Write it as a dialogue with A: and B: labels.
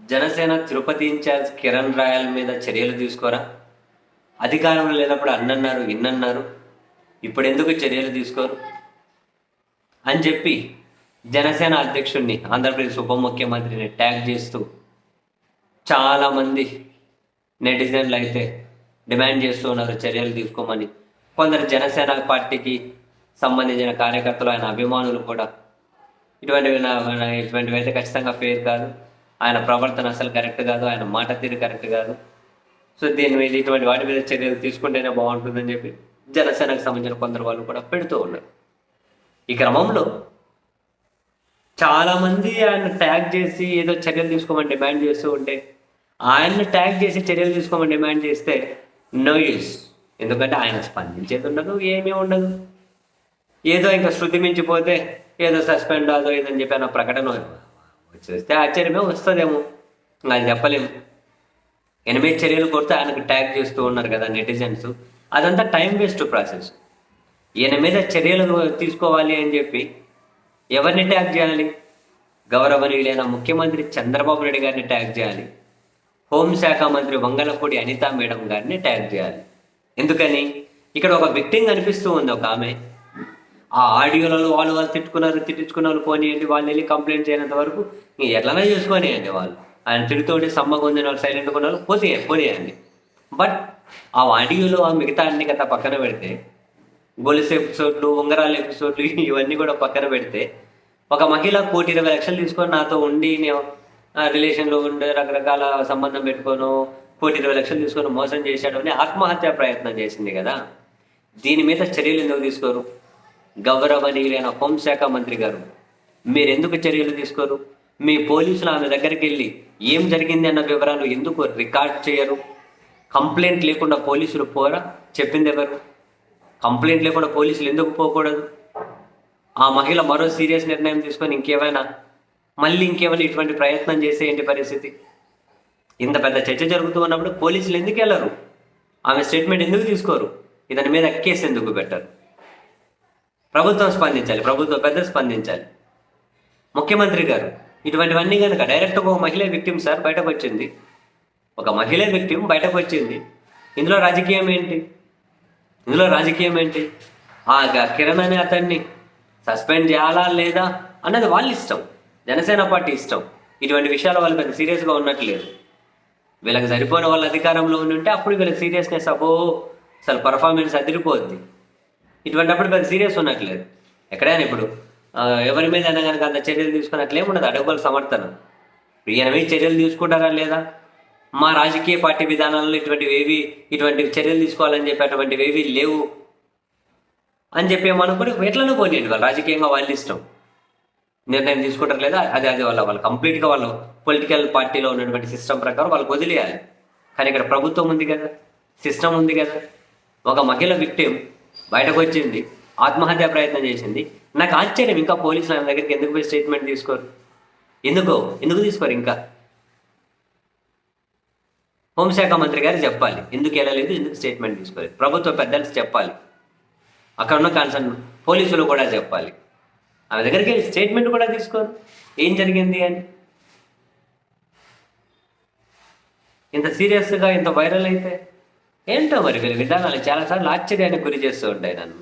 A: Janasena Tirupati incharge Kiran royal మీద చర్యలు తీసుకోరా? అధికారంలో లేనప్పుడు అన్నన్నారు ఇన్నన్నారు. ఇప్పుడు ఎందుకు చర్యలు తీసుకోరు? అని చెప్పి జనసేన అధ్యక్షుడిని ఆంధ్రప్రదేశ్ ఉప ముఖ్యమంత్రిని ట్యాగ్ చేస్తూ చాలామంది నెటిజన్లు అయితే డిమాండ్ చేస్తూ ఉన్నారు చర్యలు తీసుకోమని. కొందరు జనసేన పార్టీకి సంబంధించిన కార్యకర్తలు ఆయన అభిమానులు కూడా. ఇటువంటివి ఇటువంటివి అయితే ఖచ్చితంగా ఫేర్ కాదు. ఆయన ప్రవర్తన అసలు కరెక్ట్ కాదు ఆయన మాట తీరు కరెక్ట్ కాదు. సో దీని మీద ఇటువంటి వాటి మీద చర్యలు తీసుకుంటేనే బాగుంటుందని చెప్పి జనసేనకు సంబంధించిన కొందరు వాళ్ళు కూడా పెడుతూ ఉన్నారు. ఈ క్రమంలో చాలామంది ఆయన ట్యాగ్ చేసి ఏదో చర్యలు తీసుకోమని డిమాండ్ చేస్తూ ఉంటే ఆయన్ని ట్యాగ్ చేసి చర్యలు తీసుకోమని డిమాండ్ చేస్తే నో యూస్ ఎందుకంటే ఆయన స్పందించేది ఉండదు ఏమీ ఉండదు. ఏదో ఇంకా శృతి మించిపోతే ఏదో సస్పెండ్ అదో ఏదని చెప్పి ఆయన ప్రకటన వచ్చేస్తే ఆశ్చర్యమే వస్తుందేమో. అది చెప్పలేము. ఎనిమిది చర్యలు కొడితే ఆయనకు ట్యాగ్ చేస్తూ ఉన్నారు కదా నెటిజన్స్ అదంతా టైం వేస్ట్ ప్రాసెస్ ఈయన మీద చర్యలు తీసుకోవాలి అని చెప్పి ఎవరిని ట్యాగ్ చేయాలి? గౌరవనీయులైన ముఖ్యమంత్రి చంద్రబాబు నాయుడు గారిని ట్యాగ్ చేయాలి. హోంశాఖ మంత్రి వంగలపూడి అనితా మేడం గారిని ట్యాగ్ చేయాలి. ఎందుకని? ఇక్కడ ఒక విక్టింగ్ కనిపిస్తూ ఉంది ఒక ఆమె. ఆ ఆడియోలలో వాళ్ళు వాళ్ళు తిట్టుకున్నారు తిట్టించుకున్నారు పోనీయండి వాళ్ళు వెళ్ళి కంప్లైంట్ చేయనంత వరకు ఎట్లనే చేసుకోనియండి వాళ్ళు. ఆయన తిడుతోటి సమ్మగా ఉంది వాళ్ళు సైలెంట్గా ఉన్నారు పోతే పోనీయండి బట్ ఆ ఆడియోలో ఆ మిగతా అన్ని కథ పక్కన పెడితే గొలుసు ఎపిసోడ్లు ఉంగరాల ఎపిసోడ్లు ఇవన్నీ కూడా పక్కన పెడితే ఒక మహిళ కోటి ఇరవై లక్షలు తీసుకొని నాతో ఉండి నేను రిలేషన్లో ఉండే రకరకాల సంబంధం పెట్టుకోను కోటి ఇరవై లక్షలు తీసుకొని మోసం చేశాడు అని ఆత్మహత్య ప్రయత్నం చేసింది కదా. దీని మీద చర్యలు ఎందుకు తీసుకోరు? గౌరవనీయులైన హోంశాఖ మంత్రి గారు మీరు ఎందుకు చర్యలు తీసుకోరు? మీ పోలీసులు ఆమె దగ్గరికి వెళ్ళి ఏం జరిగింది అన్న వివరాలు ఎందుకు రికార్డ్ చేయరు? కంప్లైంట్ లేకుండా పోలీసులు పోరా? చెప్పింది ఎవరు? కంప్లైంట్ లేకుండా పోలీసులు ఎందుకు పోకూడదు? ఆ మహిళ మరో సీరియస్ నిర్ణయం తీసుకొని ఇంకేమైనా మళ్ళీ ఇంకేమైనా ఇటువంటి ప్రయత్నం చేసే ఏంటి పరిస్థితి? ఇంత పెద్ద చర్చ జరుగుతూ ఉన్నప్పుడు పోలీసులు ఎందుకు వెళ్ళరు? ఆమె స్టేట్మెంట్ ఎందుకు తీసుకోరు? ఇతని మీద కేసు ఎందుకు పెట్టరు? ప్రభుత్వం స్పందించాలి ప్రభుత్వం పెద్ద స్పందించాలి. ముఖ్యమంత్రి గారు ఇటువంటివన్నీ కనుక డైరెక్ట్ ఒక మహిళ విక్టిమ్ సార్ బయటకు వచ్చింది ఒక మహిళ విక్టిమ్ బయటకు వచ్చింది ఇందులో రాజకీయం ఏంటి? ఇందులో రాజకీయం ఏంటి? ఆ కిరణ్ అనే అతన్ని సస్పెండ్ చేయాలా లేదా అన్నది వాళ్ళ ఇష్టం. జనసేన పార్టీ ఇష్టం. ఇటువంటి విషయాలు వాళ్ళు పెద్ద సీరియస్గా ఉన్నట్లేదు. వీళ్ళకి సరిపోయిన వాళ్ళ అధికారంలో ఉండి ఉంటే అప్పుడు వీళ్ళ సీరియస్నెస్ అబ్బో అసలు పర్ఫార్మెన్స్ అదిరిపోద్ది. ఇటువంటిప్పుడు పెద్ద సీరియస్ ఉన్నట్లేదు. ఎక్కడైనా ఇప్పుడు ఎవరి మీద అయినా కనుక అంత చర్యలు తీసుకున్నట్లు ఉండదు. అడుగుల సమర్థన. ఇప్పుడు ఈయన మీద చర్యలు తీసుకుంటారా లేదా? మా రాజకీయ పార్టీ విధానాల్లో ఇటువంటివి ఏవి ఇటువంటి చర్యలు తీసుకోవాలని చెప్పి అటువంటివి ఏవి లేవు అని చెప్పి ఏమనుకుని ఎట్లనో పోనీయండి వాళ్ళు రాజకీయంగా వాళ్ళు ఇష్టం. నిర్ణయం తీసుకుంటారు లేదా? అది అది వాళ్ళ వాళ్ళు కంప్లీట్గా వాళ్ళు పొలిటికల్ పార్టీలో ఉన్నటువంటి సిస్టమ్ ప్రకారం వాళ్ళకి వదిలేయాలి. కానీ ఇక్కడ ప్రభుత్వం ఉంది కదా సిస్టమ్ ఉంది కదా. ఒక మహిళ విక్టిమ్ బయటకు వచ్చింది ఆత్మహత్య ప్రయత్నం చేసింది. నాకు ఆశ్చర్యం ఇంకా పోలీసులు ఆయన దగ్గరికి ఎందుకు పోయి స్టేట్మెంట్ తీసుకోరు? ఎందుకో? ఎందుకు తీసుకోరు ఇంకా? హోంశాఖ మంత్రి గారు చెప్పాలి. ఎందుకు వెళ్ళలేదు? ఎందుకు స్టేట్మెంట్ తీసుకోలేదు? ప్రభుత్వ పెద్దలు చెప్పాలి. అక్కడ ఉన్న కన్సర్న్ పోలీసులు కూడా చెప్పాలి. ఆమె దగ్గరికి వెళ్ళి స్టేట్మెంట్ కూడా తీసుకోరు. ఏం జరిగింది అని? ఇంత సీరియస్గా ఇంత వైరల్ అయితే ఏంటో మరి వీళ్ళ విధానాలు చాలాసార్లు ఆశ్చర్యానికి గురి చేస్తూ ఉంటాయి నన్ను.